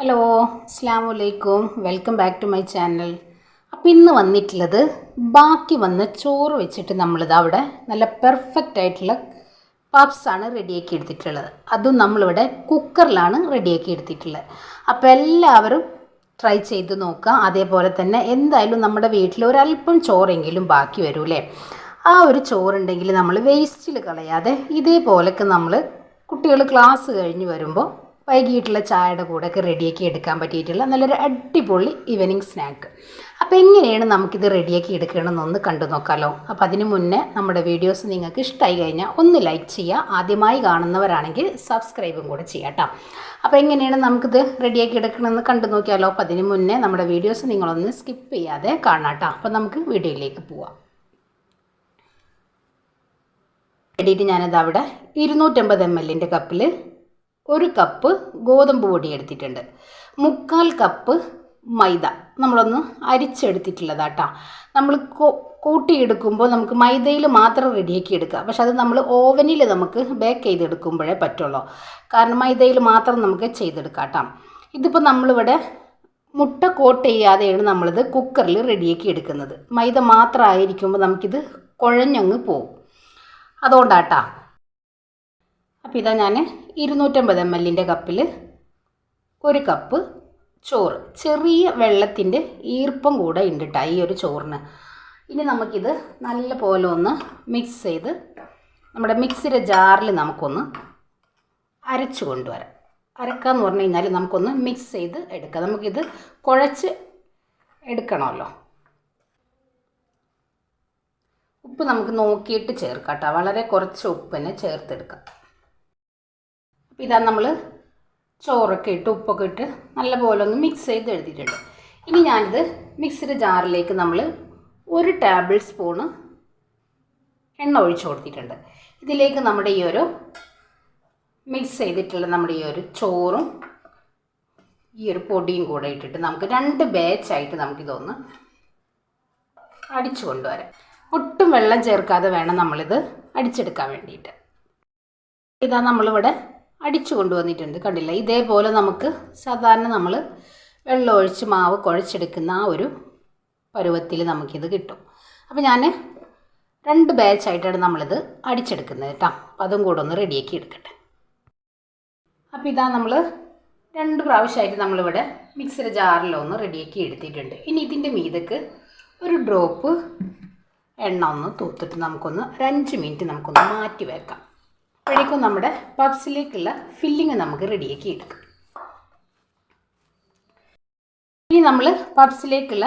Hello അസ്സാം വലൈക്കും welcome back to my channel. അപ്പോൾ ഇന്ന് വന്നിട്ടുള്ളത് ബാക്കി വന്ന ചോറ് വെച്ചിട്ട് നമ്മളിത് അവിടെ നല്ല പെർഫെക്റ്റ് ആയിട്ടുള്ള പപ്സാണ് റെഡിയാക്കി എടുത്തിട്ടുള്ളത്. അതും നമ്മളിവിടെ കുക്കറിലാണ് റെഡിയാക്കി എടുത്തിട്ടുള്ളത്. അപ്പോൾ എല്ലാവരും ട്രൈ ചെയ്ത് നോക്കുക. അതേപോലെ തന്നെ എന്തായാലും നമ്മുടെ വീട്ടിൽ ഒരല്പം ചോറെങ്കിലും ബാക്കി വരൂലേ ആ ഒരു ചോറുണ്ടെങ്കിൽ നമ്മൾ വേസ്റ്റിൽ കളയാതെ ഇതേപോലൊക്കെ നമ്മൾ കുട്ടികൾ ക്ലാസ് കഴിഞ്ഞ് വരുമ്പോൾ വൈകിട്ടുള്ള ചായയുടെ കൂടെയൊക്കെ റെഡിയാക്കി എടുക്കാൻ പറ്റിയിട്ടുള്ള നല്ലൊരു അടിപൊളി ഈവനിങ് സ്നാക്ക് അപ്പോൾ എങ്ങനെയാണ് നമുക്കിത് റെഡിയാക്കി എടുക്കണമെന്നൊന്ന് കണ്ടു നോക്കാമല്ലോ അപ്പോൾ അതിന് മുന്നേ നമ്മുടെ വീഡിയോസ് നിങ്ങൾക്ക് ഇഷ്ടമായി കഴിഞ്ഞാൽ ഒന്ന് ലൈക്ക് ചെയ്യുക. ആദ്യമായി കാണുന്നവരാണെങ്കിൽ സബ്സ്ക്രൈബും കൂടെ ചെയ്യാം കേട്ടോ അപ്പോൾ എങ്ങനെയാണ് നമുക്കിത് റെഡിയാക്കി എടുക്കണമെന്ന് കണ്ടു നോക്കിയാലോ. അപ്പോൾ അതിന് മുന്നേ നമ്മുടെ വീഡിയോസ് നിങ്ങളൊന്ന് സ്കിപ്പ് ചെയ്യാതെ കാണാം കേട്ടോ അപ്പോൾ നമുക്ക് വീഡിയോയിലേക്ക് പോവാം. വേണ്ടിയിട്ട് ഞാനത് അവിടെ ഇരുന്നൂറ്റമ്പത് എം എല്ലിന്റെ കപ്പിൽ ഒരു കപ്പ് ഗോതമ്പ് പൊടി എടുത്തിട്ടുണ്ട്. മുക്കാൽ കപ്പ് മൈദ. നമ്മളൊന്ന് അരിച്ചെടുത്തിട്ടുള്ളതാട്ടോ. നമ്മൾ കൂട്ടിയെടുക്കുമ്പോൾ നമുക്ക് മൈദയിൽ മാത്രം റെഡിയാക്കി എടുക്കുക പക്ഷെ അത് നമ്മൾ ഓവനിൽ നമുക്ക് ബേക്ക് ചെയ്തെടുക്കുമ്പോഴേ പറ്റുള്ളൂ. കാരണം മൈദയിൽ മാത്രം നമുക്ക് ചെയ്തെടുക്കാം കേട്ടോ ഇതിപ്പോൾ നമ്മളിവിടെ മുട്ട കോട്ട് ചെയ്യാതെയാണ് നമ്മളിത് കുക്കറിൽ റെഡിയാക്കി എടുക്കുന്നത്. മൈദ മാത്രമായിരിക്കുമ്പോൾ നമുക്കിത് കുഴഞ്ഞങ്ങ് പോവും. അതുകൊണ്ടാട്ടാ അപ്പോൾ ഇതാ ഞാൻ ഇരുന്നൂറ്റമ്പത് എം എല്ലിന്റെ കപ്പിൽ ഒരു കപ്പ് ചോറ്. ചെറിയ വെള്ളത്തിന്റെ ഈർപ്പം കൂടെ ഉണ്ട് കേട്ടോ ഈ ഒരു ചോറിന്. ഇനി നമുക്കിത് നല്ല പോലെ ഒന്ന് മിക്സ് ചെയ്ത് നമ്മുടെ മിക്സിയുടെ ജാറിൽ നമുക്കൊന്ന് അരച്ചു കൊണ്ടുവരാം. അരക്കാന്ന് പറഞ്ഞു കഴിഞ്ഞാൽ നമുക്കൊന്ന് മിക്സ് ചെയ്ത് എടുക്കാം. നമുക്കിത് കുഴച്ച് എടുക്കണമല്ലോ. ഉപ്പ് നമുക്ക് നോക്കിയിട്ട് ചേർക്കാം കേട്ടോ വളരെ കുറച്ച് ഉപ്പിനെ ചേർത്തെടുക്കാം. അപ്പോൾ ഇതാ നമ്മൾ ചോറൊക്കെ ഇട്ട് ഉപ്പൊക്കെ ഇട്ട് നല്ലപോലെ ഒന്ന് മിക്സ് ചെയ്ത് എടുത്തിട്ടുണ്ട് ഇനി ഞാനിത് മിക്സിയുടെ ജാറിലേക്ക് നമ്മൾ ഒരു ടേബിൾ സ്പൂണ് എണ്ണ ഒഴിച്ചു കൊടുത്തിട്ടുണ്ട്. ഇതിലേക്ക് നമ്മുടെ ഈ ഒരു മിക്സ് ചെയ്തിട്ടുള്ള നമ്മുടെ ഈ ഒരു ചോറും ഈ ഒരു പൊടിയും കൂടെ ഇട്ടിട്ട് നമുക്ക് രണ്ട് ബാച്ചായിട്ട് നമുക്കിതൊന്ന് അടിച്ചു കൊണ്ടുവരാം. ഒട്ടും വെള്ളം ചേർക്കാതെ വേണം നമ്മളിത് അടിച്ചെടുക്കാൻ വേണ്ടിയിട്ട്. ഇതാ നമ്മളിവിടെ അടിച്ചു കൊണ്ടുവന്നിട്ടുണ്ട് കണ്ടില്ല? ഇതേപോലെ നമുക്ക് സാധാരണ നമ്മൾ വെള്ളം ഒഴിച്ച് മാവ് കുഴച്ചെടുക്കുന്ന ആ ഒരു പരുവത്തിൽ നമുക്കിത് കിട്ടും. അപ്പോൾ ഞാൻ രണ്ട് ബാച്ചായിട്ടാണ് നമ്മളിത് അടിച്ചെടുക്കുന്നത് കേട്ടോ. അപ്പം അതും കൂടെ ഒന്ന് റെഡിയാക്കി എടുക്കട്ടെ. അപ്പോൾ ഇതാ നമ്മൾ രണ്ട് പ്രാവശ്യമായിട്ട് നമ്മളിവിടെ മിക്സിയുടെ ജാറിലൊന്ന് റെഡിയാക്കി എടുത്തിട്ടുണ്ട്. ഇനി ഇതിന്റെ മീതക്ക് ഒരു ഡ്രോപ്പ് എണ്ണ ഒന്ന് തൂത്തിട്ട് നമുക്കൊന്ന് ഒരു അഞ്ച് മിനിറ്റ് നമുക്കൊന്ന് മാറ്റി വെക്കാം. അപ്പോഴേക്കും നമ്മുടെ പബ്സിലേക്കുള്ള ഫില്ലിങ് നമുക്ക് റെഡിയാക്കി എടുക്കാം. ഇനി നമ്മൾ പബ്സിലേക്കുള്ള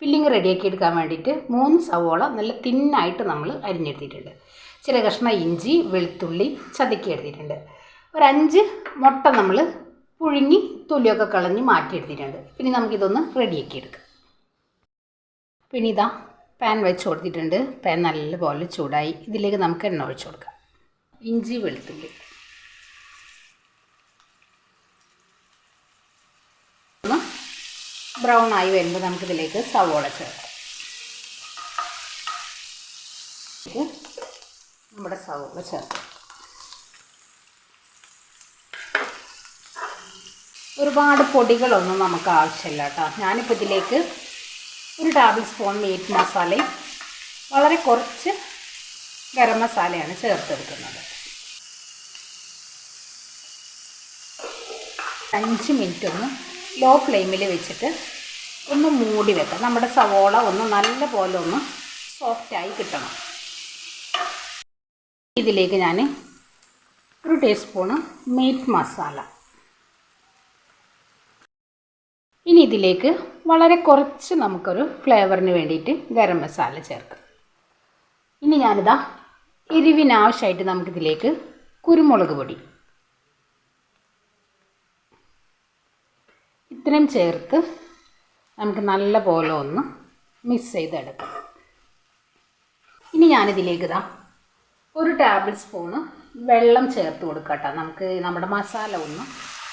ഫില്ലിങ് റെഡിയാക്കി എടുക്കാൻ വേണ്ടിയിട്ട് മൂന്ന് സവോള നല്ല തിന്നായിട്ട് നമ്മൾ അരിഞ്ഞെടുത്തിട്ടുണ്ട്. ചില കഷ്ണം ഇഞ്ചി വെളുത്തുള്ളി ചതുക്കി എടുത്തിട്ടുണ്ട്. ഒരു അഞ്ച് മുട്ട നമ്മൾ പുഴുങ്ങി തൊലിയൊക്കെ കളഞ്ഞ് മാറ്റിയെടുത്തിട്ടുണ്ട്. പിന്നെ നമുക്കിതൊന്ന് റെഡിയാക്കി എടുക്കാം. പിന്നെ ഇതാ പാൻ വെച്ച് കൊടുത്തിട്ടുണ്ട്. പാൻ നല്ലപോലെ ചൂടായി. ഇതിലേക്ക് നമുക്ക് എണ്ണ ഒഴിച്ചു കൊടുക്കാം. ഇഞ്ചി വെളുത്തുള്ളി. ഒന്ന് ബ്രൗൺ ആയി വരുമ്പോൾ നമുക്കിതിലേക്ക് സവോള ചേർക്കാം. നമ്മുടെ സവോള ചേർക്കാം. ഒരുപാട് പൊടികളൊന്നും നമുക്ക് ആവശ്യമില്ല കേട്ടോ. ഞാനിപ്പോൾ ഇതിലേക്ക് ഒരു ടേബിൾ സ്പൂൺ മീറ്റ് മസാലയും വളരെ കുറച്ച് ഗരം മസാലയാണ് ചേർത്തെടുക്കുന്നത്. അഞ്ച് മിനിറ്റ് ഒന്ന് ലോ ഫ്ലെയിമിൽ വെച്ചിട്ട് ഒന്ന് മൂടി വെക്കാം. നമ്മുടെ സവോള ഒന്ന് നല്ല പോലെ ഒന്ന് സോഫ്റ്റായി കിട്ടണം. ഇതിലേക്ക് ഞാൻ ഒരു ടീസ്പൂണ് മീറ്റ് മസാല ഇനി ഇതിലേക്ക് വളരെ കുറച്ച് നമുക്കൊരു ഫ്ലേവറിന് വേണ്ടിയിട്ട് ഗരം മസാല ചേർക്കാം. ഇനി ഞാനിതാ എരിവിനാവശ്യമായിട്ട് നമുക്കിതിലേക്ക് കുരുമുളക് പൊടി ഇത്രയും ചേർത്ത് നമുക്ക് നല്ല പോലെ ഒന്ന് മിക്സ് ചെയ്തെടുക്കാം. ഇനി ഞാനിതിലേക്ക് ഇതാ ഒരു ടേബിൾ സ്പൂണ് വെള്ളം ചേർത്ത് കൊടുക്കട്ടെ നമുക്ക് നമ്മുടെ മസാല ഒന്ന്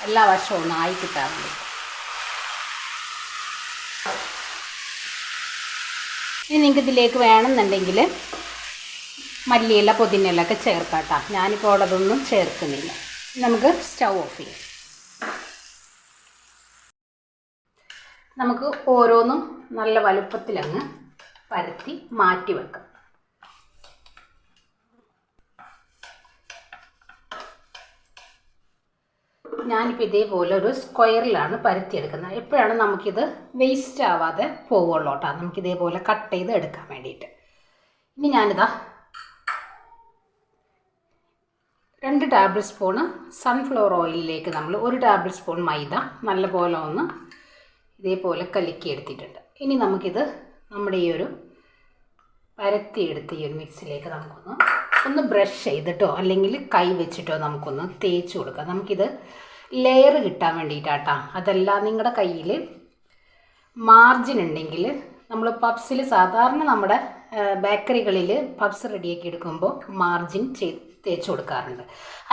എല്ലാ വശവും ഒന്ന് ആയി കിട്ടാൻ വേണ്ടി. ഇനി നിങ്ങൾക്ക് ഇതിലേക്ക് വേണമെന്നുണ്ടെങ്കിൽ മല്ലിയില പുതിനയില ഒക്കെ ചേർക്കാട്ടോ ഞാനിപ്പോൾ അതൊന്നും ചേർക്കുന്നില്ല. നമുക്ക് സ്റ്റൗ ഓഫ് ചെയ്യാം. നമുക്ക് ഓരോന്നും നല്ല വലുപ്പത്തിലങ്ങ് പരത്തി മാറ്റി വെക്കാം. ഞാനിപ്പോൾ ഇതേപോലെ ഒരു സ്ക്വയറിലാണ് പരത്തിയെടുക്കുന്നത്. എപ്പോഴാണ് നമുക്കിത് വേസ്റ്റ് ആവാതെ പോവുള്ളൂ കേട്ടോ. നമുക്കിതേപോലെ കട്ട് ചെയ്ത് എടുക്കാൻ വേണ്ടിയിട്ട്. ഇനി ഞാനിതാ രണ്ട് ടേബിൾ സ്പൂണ് സൺഫ്ലവർ ഓയിലിലേക്ക് നമ്മൾ ഒരു ടേബിൾ സ്പൂൺ മൈദ നല്ലപോലെ ഒന്ന് ഇതേപോലെ കലക്കി എടുത്തിട്ടുണ്ട് ഇനി നമുക്കിത് നമ്മുടെ ഈ ഒരു പരത്തിയെടുത്ത് ഈ ഒരു മിക്സിലേക്ക് നമുക്കൊന്ന് ഒന്ന് ബ്രഷ് ചെയ്തിട്ടോ അല്ലെങ്കിൽ കൈ വെച്ചിട്ടോ നമുക്കൊന്ന് തേച്ച് കൊടുക്കാം. നമുക്കിത് ലെയർ കിട്ടാൻ വേണ്ടിയിട്ടാട്ടാ. അതല്ല നിങ്ങളുടെ കയ്യിൽ മാർജിൻ ഉണ്ടെങ്കിൽ നമ്മൾ പബ്സിൽ സാധാരണ നമ്മുടെ ബേക്കറികളിൽ പബ്സ് റെഡിയാക്കി എടുക്കുമ്പോൾ മാർജിൻ തേച്ച് കൊടുക്കാറുണ്ട്.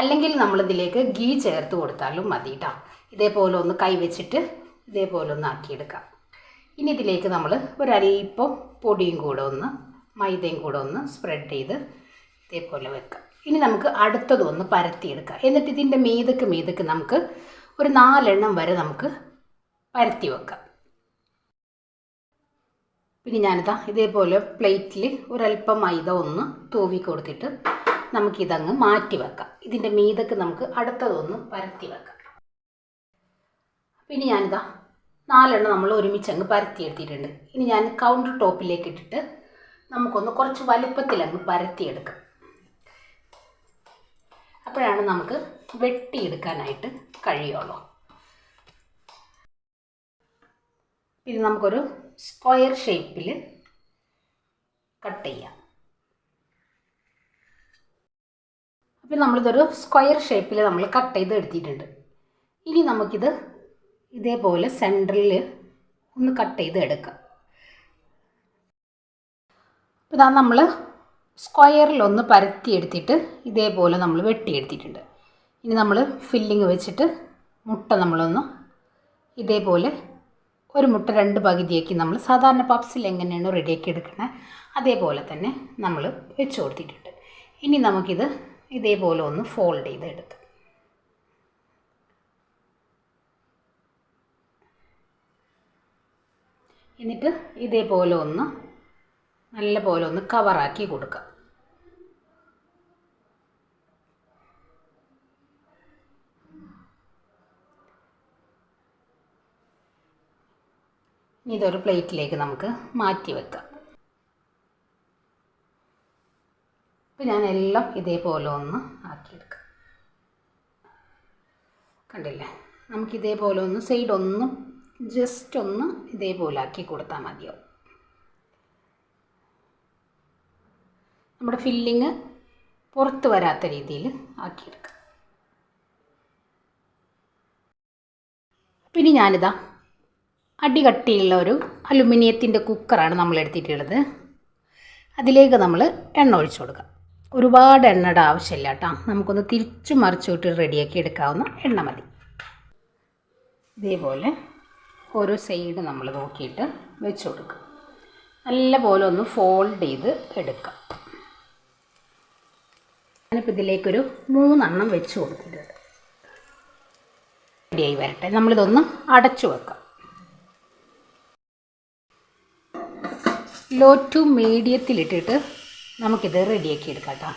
അല്ലെങ്കിൽ നമ്മളിതിലേക്ക് ഗീ ചേർത്ത് കൊടുത്താലും മതി കേട്ടോ ഇതേപോലെ ഒന്ന് കൈ വെച്ചിട്ട് ഇതേപോലെ ഒന്ന് ആക്കിയെടുക്കാം ഇനി ഇതിലേക്ക് നമ്മൾ ഒരല്പം പൊടിയും കൂടെ ഒന്ന് മൈദയും കൂടെ ഒന്ന് സ്പ്രെഡ് ചെയ്ത് ഇതേപോലെ വെക്കാം. ഇനി നമുക്ക് അടുത്തതൊന്ന് പരത്തിയെടുക്കാം. എന്നിട്ട് ഇതിന്റെ മീതക്ക് മീതക്ക് നമുക്ക് ഒരു നാലെണ്ണം വരെ നമുക്ക് പരത്തി വെക്കാം. പിന്നെ ഞാനിതാ ഇതേപോലെ പ്ലേറ്റിൽ ഒരല്പം മൈദ ഒന്ന് തൂവി കൊടുത്തിട്ട് നമുക്കിതങ്ങ് മാറ്റി വെക്കാം. ഇതിന്റെ മീതക്ക് നമുക്ക് അടുത്തതൊന്ന് പരത്തി വെക്കാം. പിന്നെ ഞാനിതാ നാലെണ്ണം നമ്മൾ ഒരുമിച്ച് അങ്ങ് പരത്തി എടുത്തിട്ടുണ്ട് ഇനി ഞാൻ കൗണ്ടർ ടോപ്പിലേക്ക് ഇട്ടിട്ട് നമുക്കൊന്ന് കുറച്ച് വലുപ്പത്തിൽ അങ്ങ് പരത്തിയെടുക്കാം. അപ്പോഴാണ് നമുക്ക് വെട്ടിയെടുക്കാനായിട്ട് കഴിയുള്ളൂ. പിന്നെ നമുക്കൊരു സ്ക്വയർ ഷേപ്പിൽ കട്ട് ചെയ്യാം. അപ്പം നമ്മളിതൊരു സ്ക്വയർ ഷേപ്പിൽ നമ്മൾ കട്ട് ചെയ്ത് എടുത്തിട്ടുണ്ട് ഇനി നമുക്കിത് ഇതേപോലെ സെന്ററിൽ ഒന്ന് കട്ട് ചെയ്ത് എടുക്കാം. ഇതാ നമ്മൾ സ്ക്വയറിലൊന്ന് പരത്തി എടുത്തിട്ട് ഇതേപോലെ നമ്മൾ വെട്ടിയെടുത്തിട്ടുണ്ട് ഇനി നമ്മൾ ഫില്ലിങ് വെച്ചിട്ട് മുട്ട നമ്മളൊന്ന് ഇതേപോലെ ഒരു മുട്ട രണ്ട് പകുതിയാക്കി നമ്മൾ സാധാരണ പപ്സിൽ എങ്ങനെയാണോ റെഡിയാക്കി എടുക്കുന്നത് അതേപോലെ തന്നെ നമ്മൾ വെച്ച് കൊടുത്തിട്ടുണ്ട്. ഇനി നമുക്കിത് ഇതേപോലെ ഒന്ന് ഫോൾഡ് ചെയ്ത് എടുക്കാം. എന്നിട്ട് ഇതേപോലെ ഒന്ന് നല്ല പോലെ ഒന്ന് കവറാക്കി കൊടുക്കുക. ഇതൊരു പ്ലേറ്റിലേക്ക് നമുക്ക് മാറ്റി വെക്കാം. ഇപ്പം ഞാൻ എല്ലാം ഇതേപോലെ ഒന്ന് ആക്കിയെടുക്കാം. കണ്ടില്ലേ? നമുക്കിതേപോലെ ഒന്ന് സൈഡ് ഒന്ന് ജസ്റ്റ് ഒന്ന് ഇതേപോലെ ആക്കി കൊടുത്താൽ മതിയാവും. നമ്മുടെ ഫില്ലിങ് പുറത്ത് വരാത്ത രീതിയിൽ ആക്കിയെടുക്കുക പിന്നെ ഞാനിതാ അടികട്ടിയുള്ള ഒരു അലുമിനിയത്തിന്റെ കുക്കറാണ് നമ്മൾ എടുത്തിട്ടുള്ളത്. അതിലേക്ക് നമ്മൾ എണ്ണ ഒഴിച്ചു കൊടുക്കാം. ഒരുപാട് എണ്ണയുടെ ആവശ്യമില്ല കേട്ടോ. നമുക്കൊന്ന് തിരിച്ചു മറിച്ചു വിട്ട് റെഡിയാക്കി എടുക്കാവുന്ന എണ്ണ മതി. ഇതേപോലെ ഓരോ സൈഡ് നമ്മൾ നോക്കിയിട്ട് വെച്ച് കൊടുക്കുക നല്ല പോലെ ഒന്ന് ഫോൾഡ് ചെയ്ത് എടുക്കാം. ഞാനിപ്പോൾ ഇതിലേക്കൊരു മൂന്നെണ്ണം വെച്ച് കൊടുത്തിട്ടുണ്ട്. റെഡിയായി വരട്ടെ. നമ്മളിതൊന്ന് അടച്ചു വെക്കാം. ലോ ടു മീഡിയത്തിലിട്ടിട്ട് നമുക്കിത് റെഡിയാക്കി എടുക്കാം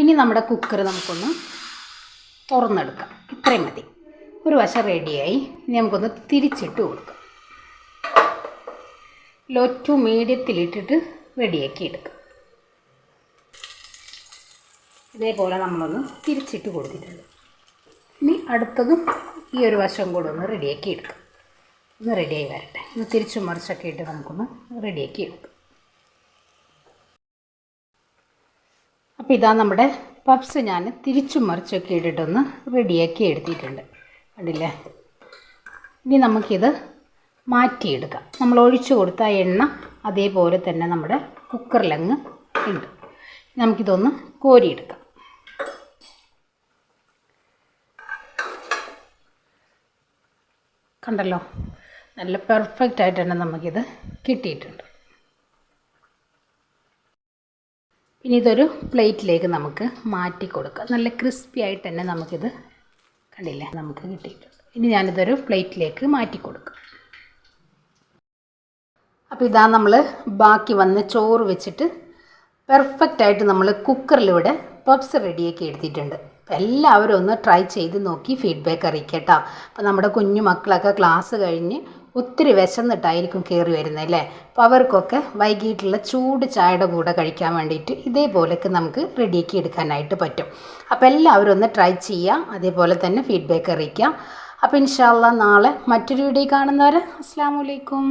ഇനി നമ്മുടെ കുക്കർ നമുക്കൊന്ന് തുറന്നെടുക്കാം. ഇത്രയും മതി. ഒരു വശം റെഡിയായി ഇനി നമുക്കൊന്ന് തിരിച്ചിട്ട് കൊടുക്കാം. ലോ ടു മീഡിയത്തിലിട്ടിട്ട് റെഡിയാക്കി എടുക്കാം. ഇതേപോലെ നമ്മളൊന്ന് തിരിച്ചിട്ട് കൊടുത്തിട്ടുണ്ട്. ഇനി അടുത്തതും ഈ ഒരു വശം കൂടെ ഒന്ന് റെഡിയാക്കി എടുക്കാം. ഒന്ന് റെഡിയായി വരട്ടെ. ഒന്ന് തിരിച്ചു മറിച്ചൊക്കെ ഇട്ട് നമുക്കൊന്ന് റെഡിയാക്കി എടുക്കാം. അപ്പോൾ ഇതാ നമ്മുടെ പപ്സ് ഞാൻ തിരിച്ചു മറിച്ചൊക്കെ ഇട്ടിട്ടൊന്ന് റെഡിയാക്കി എടുത്തിട്ടുണ്ട്. കണ്ടില്ലേ? ഇനി നമുക്കിത് മാറ്റിയെടുക്കാം. നമ്മൾ ഒഴിച്ചു കൊടുത്ത എണ്ണ അതേപോലെ തന്നെ നമ്മുടെ കുക്കറിലങ്ങ് ഉണ്ട് നമുക്കിതൊന്ന് കോരിയെടുക്കാം. കണ്ടല്ലോ? നല്ല പെർഫെക്റ്റ് ആയിട്ട് തന്നെ നമുക്കിത് കിട്ടിയിട്ടുണ്ട്. ഇനി ഇതൊരു പ്ലേറ്റിലേക്ക് നമുക്ക് മാറ്റി കൊടുക്കാം. നല്ല ക്രിസ്പി ആയിട്ട് തന്നെ നമുക്കിത് കണ്ടില്ലേ നമുക്ക് കിട്ടിയിട്ടുണ്ട്. ഇനി ഞാനിതൊരു പ്ലേറ്റിലേക്ക് മാറ്റി കൊടുക്കും. അപ്പോൾ ഇതാ നമ്മൾ ബാക്കി വന്ന് ചോറ് വെച്ചിട്ട് പെർഫെക്റ്റ് ആയിട്ട് നമ്മൾ കുക്കറിലൂടെ പപ്സ് റെഡിയാക്കി എടുത്തിട്ടുണ്ട്. എല്ലാവരും ഒന്ന് ട്രൈ ചെയ്ത് നോക്കി ഫീഡ്ബാക്ക് അറിയിക്കട്ടോ. അപ്പോൾ നമ്മുടെ കുഞ്ഞു മക്കളൊക്കെ ക്ലാസ് കഴിഞ്ഞ് ഒത്തിരി വിശന്നിട്ടായിരിക്കും കയറി വരുന്നത് അല്ലേ? അപ്പോൾ അവർക്കൊക്കെ വൈകിട്ടുള്ള ചൂട് ചായയുടെ കൂടെ കഴിക്കാൻ വേണ്ടിയിട്ട് ഇതേപോലെയൊക്കെ നമുക്ക് റെഡിയാക്കി എടുക്കാനായിട്ട് പറ്റും. അപ്പോൾ എല്ലാവരും ഒന്ന് ട്രൈ ചെയ്യുക അതേപോലെ തന്നെ ഫീഡ്ബാക്ക് അറിയിക്കുക അപ്പോൾ ഇൻഷാല്ല നാളെ മറ്റൊരു വീഡിയോ കാണുന്നവരെ അസ്സാം വലൈക്കും